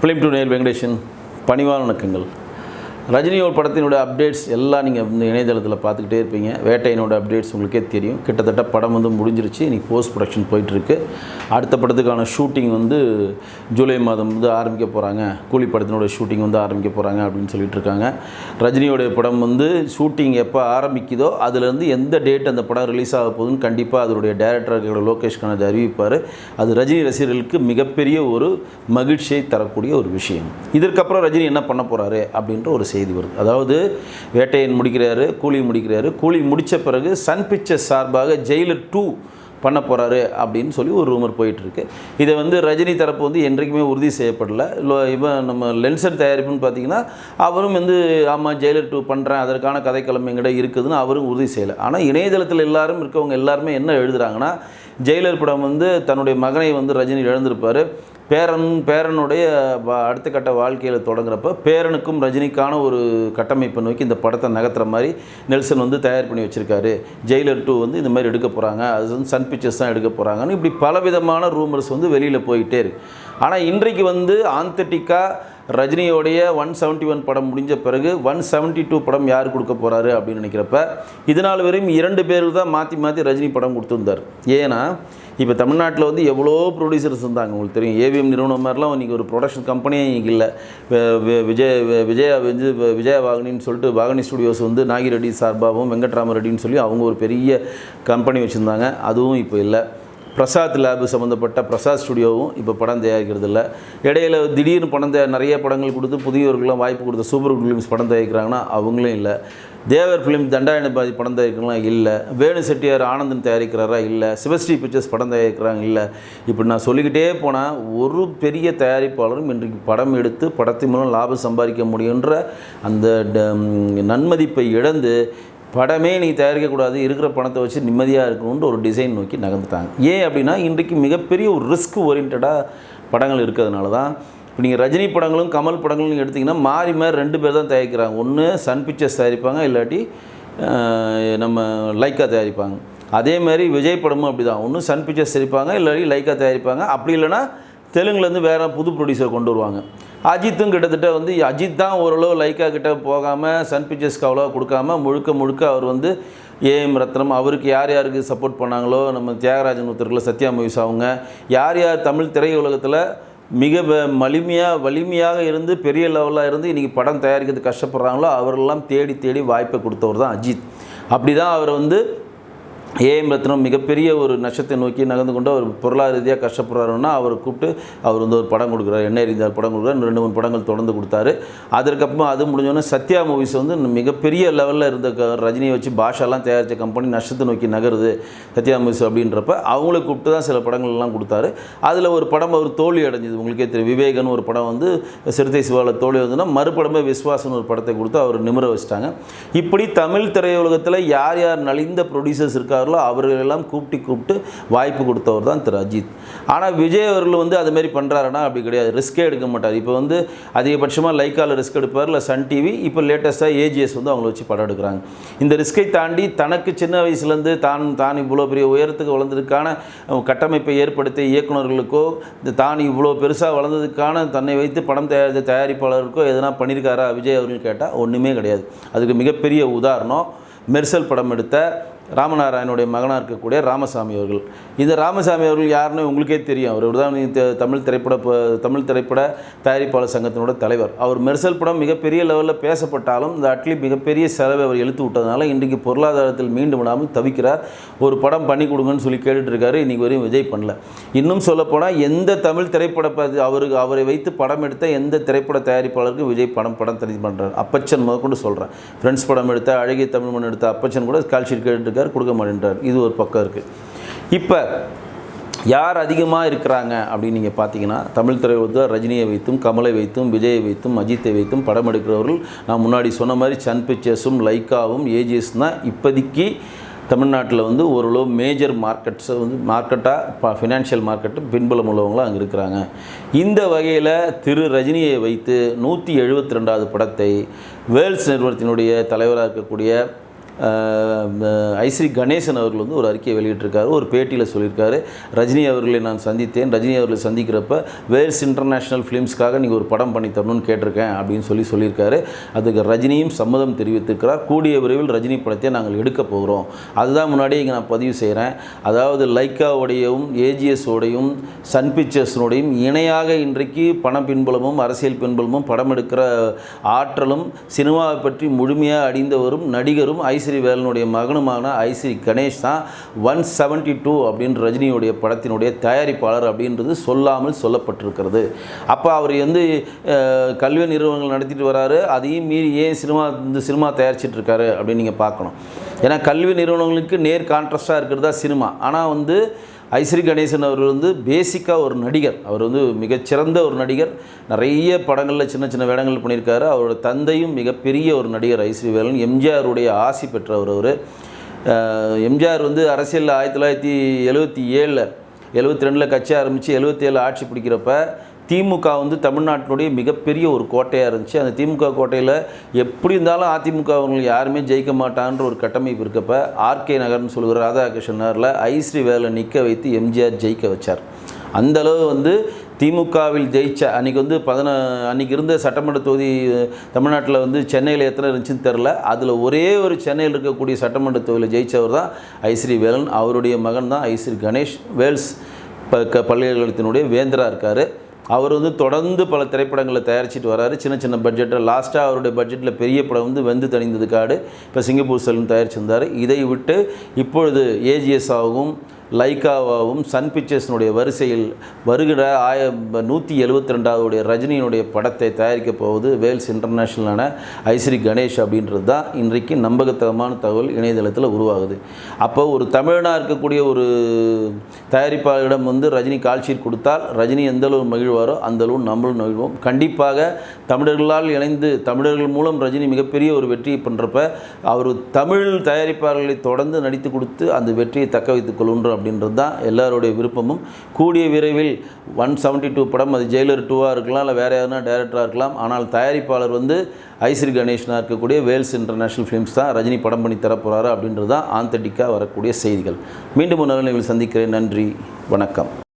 Film to நேர் வெங்கடேஷன் பணிவான வணக்கங்கள். ரஜினியோட படத்தினோட அப்டேட்ஸ் எல்லாம் நீங்கள் இந்த இணையதளத்தில் பார்த்துக்கிட்டே இருப்பீங்க. வேட்டையினோட அப்டேட்ஸ் உங்களுக்கே தெரியும். கிட்டத்தட்ட படம் வந்து முடிஞ்சிருச்சு. இன்றைக்கி போஸ்ட் ப்ரொடக்ஷன் போயிட்டுருக்கு. அடுத்த படத்துக்கான ஷூட்டிங் வந்து ஜூலை மாதம் வந்து ஆரம்பிக்க போகிறாங்க கூலி படத்தினோட ஷூட்டிங் வந்து ஆரம்பிக்க போகிறாங்க அப்படின்னு சொல்லிட்டு இருக்காங்க. ரஜினியோடைய படம் வந்து ஷூட்டிங் எப்போ ஆரம்பிக்குதோ அதுலேருந்து எந்த டேட் அந்த படம் ரிலீஸ் ஆக போகுதுன்னு கண்டிப்பாக அதனுடைய டேரக்டர் லோகேஷ் கனது அறிவிப்பார். அது ரஜினி ரசிகர்களுக்கு மிகப்பெரிய ஒரு மகிழ்ச்சியை தரக்கூடிய ஒரு விஷயம். இதற்கப்புறம் ரஜினி என்ன பண்ண போகிறாரு அப்படின்ற ஒரு செய்தி. வருது. அதாவது வேட்டையன் முடிக்கிறாரு கூலி முடிக்கிறாரு. கூலி முடித்த பிறகு சன் பிக்சர்ஸ் சார்பாக ஜெயிலர் டூ பண்ண போகிறாரு அப்படின்னு சொல்லி ஒரு ரூமர் போயிட்டுருக்கு. இதை வந்து ரஜினி தரப்பு வந்து என்றைக்குமே உறுதி செய்யப்படல. இல்லை இவன் நம்ம லென்சன் தயாரிப்புன்னு பார்த்தீங்கன்னா அவரும் வந்து ஆமாம் ஜெயிலர் டூ பண்ணுறேன் அதற்கான கதைக்கிழமை எங்கிட்ட இருக்குதுன்னு அவரும் உறுதி செய்யலை. ஆனால் இணையதளத்தில் எல்லாரும் இருக்கவங்க எல்லாருமே என்ன எழுதுகிறாங்கன்னா ஜெயிலர் படம் வந்து தன்னுடைய மகனை வந்து ரஜினி இழந்திருப்பார். பேரன் பேரனுடைய அடுத்த கட்ட வாழ்க்கையில் தொடங்குறப்ப பேரனுக்கும் ரஜினிக்கான ஒரு கட்டமைப்பை நோக்கி இந்த படத்தை நகர்த்துற மாதிரி நெல்சன் வந்து தயார் பண்ணி வச்சுருக்காரு. ஜெயிலர் டூ வந்து இந்த மாதிரி எடுக்க போகிறாங்க அது வந்து சன் பிக்சர்ஸ் தான் எடுக்க போகிறாங்கன்னு இப்படி பலவிதமான ரூமர்ஸ் வந்து வெளியில் போயிட்டே இருக்குது ஆனால் இன்றைக்கு வந்து ஆந்தட்டிக்காக ரஜினியோடைய ஒன் செவன்ட்டி ஒன் படம் முடிஞ்ச பிறகு ஒன் செவன்ட்டி டூ படம் யார் கொடுக்க போகிறாரு அப்படின்னு நினைக்கிறப்ப இதனால் வரையும் இரண்டு பேருக்கு தான் மாற்றி மாற்றி ரஜினி படம் கொடுத்துருந்தார். ஏன்னா இப்போ தமிழ்நாட்டில் வந்து எவ்வளோ ப்ரொடியூசர்ஸ் இருந்தாங்க உங்களுக்கு தெரியும். ஏவிஎம் நிறுவனம் மாதிரிலாம் இன்றைக்கி ஒரு ப்ரொடக்ஷன் கம்பெனியே இன்றைக்கி இல்லை. விஜய் விஜயா வந்து விஜயா வாகினின்னு சொல்லிட்டு வாகினி ஸ்டுடியோஸ் வந்து நாகி ரெட்டி சார்பாகவும் வெங்கட்ராம ரெட்டின்னு சொல்லி அவங்க ஒரு பெரிய கம்பெனி வச்சுருந்தாங்க. அதுவும் இப்போ இல்லை. பிரசாத் லேபு சம்மந்தப்பட்ட பிரசாத் ஸ்டுடியோவும் இப்போ படம் தயாரிக்கிறது இல்லை இடையில திடீர்னு படம் நிறைய படங்கள் கொடுத்து புதியவர்களுக்கெல்லாம் வாய்ப்பு கொடுத்த சூப்பர் ஃபிலிம்ஸ் படம் தயாரிக்கிறாங்கன்னா அவங்களும் இல்லை. தேவர் ஃபிலிம் தண்டாயணபாதி படம் தயாரிக்கலாம் இல்லை. வேணு செட்டியார் ஆனந்தன் தயாரிக்கிறாரா இல்லை. சிவஸ்ரீ பிக்சர்ஸ் படம் தயாரிக்கிறாங்க இல்லை. இப்படி நான் சொல்லிக்கிட்டே போனால் ஒரு பெரிய தயாரிப்பாளரும் இன்றைக்கு படம் எடுத்து படத்தின் மூலம் லாபம் சம்பாதிக்க முடியுன்ற அந்த ட- நன்மதிப்பை இழந்து படமே நீ தயாரிக்கக்கூடாது இருக்கிற பணத்தை வச்சு நிம்மதியாக இருக்கணும்னு ஒரு டிசைன் நோக்கி நகர்ந்துட்டாங்க. ஏன் அப்படின்னா இன்றைக்கு மிகப்பெரிய ஒரு ரிஸ்க் ஓரியன்டாக படங்கள் இருக்கிறதுனால தான். இப்போ நீங்கள் ரஜினி படங்களும் கமல் படங்களும் எடுத்திங்கன்னா மாறி மாறி ரெண்டு பேர் தான் தயாரிக்கிறாங்க. ஒன்று சன் பிக்சர்ஸ் தயாரிப்பாங்க இல்லாட்டி நம்ம லைக்கா தயாரிப்பாங்க. அதே மாதிரி விஜய் படமும் அப்படி தான் ஒன்று சன் பிக்சர்ஸ் தயாரிப்பாங்க இல்லாட்டி லைக்கா தயாரிப்பாங்க. அப்படி இல்லைன்னா தெலுங்குலேருந்து வேறு புது ப்ரொடியூசர் கொண்டு வருவாங்க. அஜித்தும் கிட்டத்தட்ட வந்து அஜித் தான் ஓரளவு லைக்கா கிட்ட போகாமல் சன் பிக்சர்ஸ்க்கு அவ்வளோவா கொடுக்காம முழுக்க முழுக்க அவர் வந்து ஏஎம் ரத்னம் அவருக்கு யார் யாருக்கு சப்போர்ட் பண்ணாங்களோ நம்ம தியாகராஜன் ஒருத்தருக்குள்ள சத்யா மூவிஸ் அவங்க யார் யார் தமிழ் திரையுலகத்தில் மிக மலிமையாக வலிமையாக இருந்து பெரிய லெவலாக இருந்து இன்றைக்கி படம் தயாரிக்கிறதுக்கு கஷ்டப்படுறாங்களோ அவரெல்லாம் தேடி தேடி வாய்ப்பை கொடுத்தவர் தான் அஜித். அப்படி தான் அவர் வந்து ஏஎம் ரத்னம் மிகப்பெரிய ஒரு நஷ்டத்தை நோக்கி நகர்ந்து கொண்டு அவர் பொருளாதார ரீதியாக கஷ்டப்படுறாருன்னா அவர் கூப்பிட்டு அவர் வந்து ஒரு படம் கொடுக்குறாரு. என்ன எறிந்தார் படம் கொடுக்குறாரு. ரெண்டு மூணு படங்கள் தொடர்ந்து கொடுத்தாரு. அதற்கப்புறம் அது முடிஞ்சோடனே சத்யா மூவிஸ் வந்து மிகப்பெரிய லெவலில் இருந்த க- ரஜினியை வச்சு பாஷாலாம் தயாரித்த கம்பெனி நஷ்டத்தை நோக்கி நகருது சத்யா மூவிஸ் அப்படின்றப்ப அவங்கள கூப்பிட்டு தான் சில படங்கள்லாம் கொடுத்தாரு. அதில் ஒரு படம் அவர் தோல்வி அடைஞ்சது. உங்களுக்கே தெரியும். விவேகன் ஒரு படம் வந்து சிறுத்தை சிவாவில் தோல்வி வந்ததுன்னா மறுபடமே விஸ்வாசன் ஒரு படத்தை கொடுத்து அவர் நிமிர வச்சிட்டாங்க. இப்படி தமிழ் திரையுலகத்தில் யார் யார் நலிந்த ப்ரொடியூசர்ஸ் இருக்காரோ அவர்களெல்லாம் கூப்பிட்டு கூப்பிட்டு வாய்ப்பு கொடுத்தவர் தான் திரு அஜித். ஆனால் விஜய் அவர்கள் வந்து அதுமாரி மாதிரி பண்ணுறாருன்னா அப்படி கிடையாது. ரிஸ்க்கே எடுக்க மாட்டார். இப்போ வந்து அதிகபட்சமாக லைக்காவில் ரிஸ்க் எடுப்பார். இல்லை சன் டிவி இப்போ லேட்டஸ்ட்டாக ஏஜிஎஸ் வந்து அவங்கள வச்சு படம் எடுக்கிறாங்க. இந்த ரிஸ்கை தாண்டி தனக்கு சின்ன வயசுலேருந்து தான் தான் இவ்வளோ பெரிய உயரத்துக்கு வளர்ந்ததுக்கான கட்டமைப்பை ஏற்படுத்திய இயக்குனர்களுக்கோ இந்த தான் இவ்வளோ பெருசாக வளர்ந்ததுக்கான தன்னை வைத்து படம் தயாரித்த தயாரிப்பாளருக்கோ எதனா பண்ணியிருக்காரா விஜய் அவர்கள் கேட்டால் ஒன்றுமே கிடையாது. அதுக்கு மிகப்பெரிய உதாரணம் மெர்சல் படம் எடுத்த ராமநாராயணுடைய மகனாக இருக்கக்கூடிய ராமசாமி அவர்கள். இந்த ராமசாமி அவர்கள் யாருன்னு உங்களுக்கே தெரியும். அவர் தான் தமிழ் திரைப்பட தமிழ் திரைப்பட தயாரிப்பாளர் சங்கத்தினோட தலைவர். அவர் மெர்சல் படம் மிகப்பெரிய லெவலில் பேசப்பட்டாலும் இந்த அட்லி மிகப்பெரிய செலவை அவர் இழுத்து விட்டதுனால இன்றைக்கு பொருளாதாரத்தில் மீண்டு விடாமல் தவிக்கிறார். ஒரு படம் பண்ணி கொடுங்கன்னு சொல்லி கேட்டுட்ருக்காரு இன்றைக்கி வரையும் விஜய் பண்ணல. இன்னும் சொல்லப்போனால் எந்த தமிழ் திரைப்பட அவருக்கு அவரை வைத்து படம் எடுத்த எந்த திரைப்பட தயாரிப்பாளருக்கும் விஜய் படம் படம் தனி பண்ணுறாரு அப்பச்சன் முதற்கொண்டு சொல்கிறேன் ஃப்ரெண்ட்ஸ் படம் எடுத்த அழகிய தமிழ் மண் எடுத்த அப்பச்சன் கூட கால்ஷீட் கேட்டுருக்காரு கொடுக்க மாட்டேன்றார் இது ஒரு பக்கம் இருக்குது இப்போ யார் அதிகமாக இருக்கிறாங்க அப்படின்னு நீங்கள் பார்த்தீங்கன்னா தமிழ் திரையுலகத்தில் ரஜினியை வைத்தும் கமலை வைத்தும் விஜயை வைத்தும் அஜித்தை வைத்தும் படம் எடுக்கிறவர்கள் நான் முன்னாடி சொன்ன மாதிரி சன் பிக்சர்ஸும் லைக்காவும் ஏஜிஎஸ் தான் இப்போதைக்கு தமிழ்நாட்டில் வந்து ஓரளவு மேஜர் மார்க்கெட்ஸை வந்து மார்க்கெட்டாக ஃபினான்ஷியல் மார்க்கெட்டு பின்புலம் உள்ளவங்களாம் அங்கே இருக்கிறாங்க. இந்த வகையில் திரு ரஜினியை வைத்து நூற்றி எழுபத்தி ரெண்டாவது படத்தை வேல்ஸ் நிறுவனத்தினுடைய தலைவராக இருக்கக்கூடிய ஐஸ்ரீ கணேசன் அவர்கள் வந்து ஒரு அறிக்கையை வெளியிட்டிருக்காரு ஒரு பேட்டியில் சொல்லியிருக்காரு. ரஜினி அவர்களை நான் சந்தித்தேன். ரஜினி அவர்களை சந்திக்கிறப்ப வேல்ஸ் இன்டர்நேஷ்னல் ஃபிலிம்ஸ்க்காக நீங்கள் ஒரு படம் பண்ணி தரணும்னு கேட்டிருக்கேன் அப்படின்னு சொல்லி சொல்லியிருக்காரு. அதுக்கு ரஜினியும் சம்மதம் தெரிவித்திருக்கிறார். கூடிய விரைவில் ரஜினி படத்தை நாங்கள் எடுக்க போகிறோம். அதுதான் முன்னாடியே இங்கே நான் பதிவு செய்கிறேன் அதாவது லைக்காவுடையும் ஏஜிஎஸோடையும் சன் பிக்சர்ஸினுடையும் இணையாக இன்றைக்கு பண பின்புலமும் அரசியல் பின்புலமும் படம் எடுக்கிற ஆற்றலும் சினிமாவை பற்றி முழுமையாக அடிந்தவரும் நடிகரும் ஐஸ்ரீ வேலனுடைய மகனுமான ஐஸ்ரீ கணேஷ் தான் ஒன் செவன்ட்டி டூ அப்படின்னு ரஜினியுடைய படத்தினுடைய தயாரிப்பாளர் அப்படின்றது சொல்லாமல் சொல்லப்பட்டிருக்கிறது. அப்போ அவர் வந்து கல்வி நிறுவனங்கள் நடத்திட்டு வராரு. அதையும் மீறி ஏன் சினிமா இந்த சினிமா தயாரிச்சிட்டு இருக்காரு அப்படின்னு நீங்கள் பார்க்கணும். ஏன்னா கல்வி நிறுவனங்களுக்கு நேர் கான்ட்ராஸ்டாக இருக்கிறதா சினிமா. ஆனால் வந்து ஐஸ்ரீ கணேசன் அவர் வந்து பேசிக்காக ஒரு நடிகர். அவர் வந்து மிகச்சிறந்த ஒரு நடிகர். நிறைய படங்களில் சின்ன சின்ன வேடங்கள் பண்ணியிருக்காரு. அவரோட தந்தையும் மிகப்பெரிய ஒரு நடிகர் ஐஸ்ரீ வேலன் எம்ஜிஆருடைய ஆசி பெற்றவர் அவர். எம்ஜிஆர் வந்து அரசியலில் ஆயிரத்தி தொள்ளாயிரத்தி எழுபத்தி ஏழில் எழுபத்தி ரெண்டில் கட்சி ஆரம்பித்து எழுபத்தி ஏழு ஆட்சி பிடிக்கிறப்ப திமுக வந்து தமிழ்நாட்டினுடைய மிகப்பெரிய ஒரு கோட்டையாக இருந்துச்சு. அந்த திமுக கோட்டையில் எப்படி இருந்தாலும் அதிமுக அவங்க யாருமே ஜெயிக்க மாட்டான்ற ஒரு கட்டமைப்பு இருக்கப்ப ஆர்கே நகர்னு சொல்கிற ராதாகிருஷ்ணன் நகரில் ஐஸ்ரீ வேலை நிற்க வைத்து எம்ஜிஆர் ஜெயிக்க வச்சார். அந்த அளவு வந்து திமுகவில் ஜெயிச்ச அன்றைக்கி வந்து பதின அன்றைக்கி இருந்த சட்டமன்ற தொகுதி தமிழ்நாட்டில் வந்து சென்னையில் எத்தனை இருந்துச்சுன்னு தெரில அதில் ஒரே ஒரு சென்னையில் இருக்கக்கூடிய சட்டமன்ற தொகுதியில் ஜெயித்தவர் தான் ஐஸ்ரீ வேலன் அவருடைய மகன் தான் ஐஸ்ரீ கணேஷ் வேல்ஸ். ப க பல்கலைக்கழகத்தினுடைய வேந்தரா இருக்கார். அவர் வந்து தொடர்ந்து பல திரைப்படங்களை தயாரிச்சிட்டு வராரு. சின்ன சின்ன பட்ஜெட்டில் லாஸ்ட்டாக அவருடைய பட்ஜெட்டில் பெரிய படம் வந்து வெந்து தணிந்தது காடு. இப்போ சிங்கப்பூர் செல்லும் தயாரிச்சிருந்தார். இதை விட்டு இப்பொழுது ஏஜிஎஸ் ஆகும். லைக்காவாகவும் சன் பிக்சர்ஸினுடைய வரிசையில் வருகிற ஆய நூற்றி எழுபத்தி ரெண்டாவதுடைய ரஜினியினுடைய படத்தை தயாரிக்கப் போவது வேல்ஸ் இன்டர்நேஷ்னலான ஐஸ்ரீ கணேஷ் அப்படின்றது தான் இன்றைக்கு நம்பகத்தகமான தகவல் இணையதளத்தில் உருவாகுது. அப்போ ஒரு தமிழனாக இருக்கக்கூடிய ஒரு தயாரிப்பாளரிடம் வந்து ரஜினி கால்ஷீட் கொடுத்தால் ரஜினி எந்த அளவு மகிழ்வாரோ அந்த அளவு நம்மளும் மகிழ்வோம் கண்டிப்பாக தமிழர்களால் இணைந்து தமிழர்கள் மூலம் ரஜினி மிகப்பெரிய ஒரு வெற்றியை பண்ணுறப்ப அவர் தமிழ் தயாரிப்பாளர்களை தொடர்ந்து நடித்து கொடுத்து அந்த வெற்றியை தக்க வைத்துக் கொள்கின்ற அப்படின்றது தான் எல்லாருடைய விருப்பமும். கூடிய விரைவில் ஒன் செவன்ட்டி டூ படம் அது ஜெயிலர் டூவாக இருக்கலாம் இல்லை வேறு எதுனா டேரக்டராக இருக்கலாம். ஆனால் தயாரிப்பாளர் வந்து ஐஸ்ரீ கணேஷனாக இருக்கக்கூடிய வேல்ஸ் இன்டர்நேஷ்னல் ஃபிலிம்ஸ் தான் ரஜினி படம் பண்ணி தரப்போகிறாரு அப்படின்றது தான் ஆந்தட்டிக்காக வரக்கூடிய செய்திகள். மீண்டும் ஒரு நல்ல நிகழ்வில் சந்திக்கிறேன். நன்றி வணக்கம்.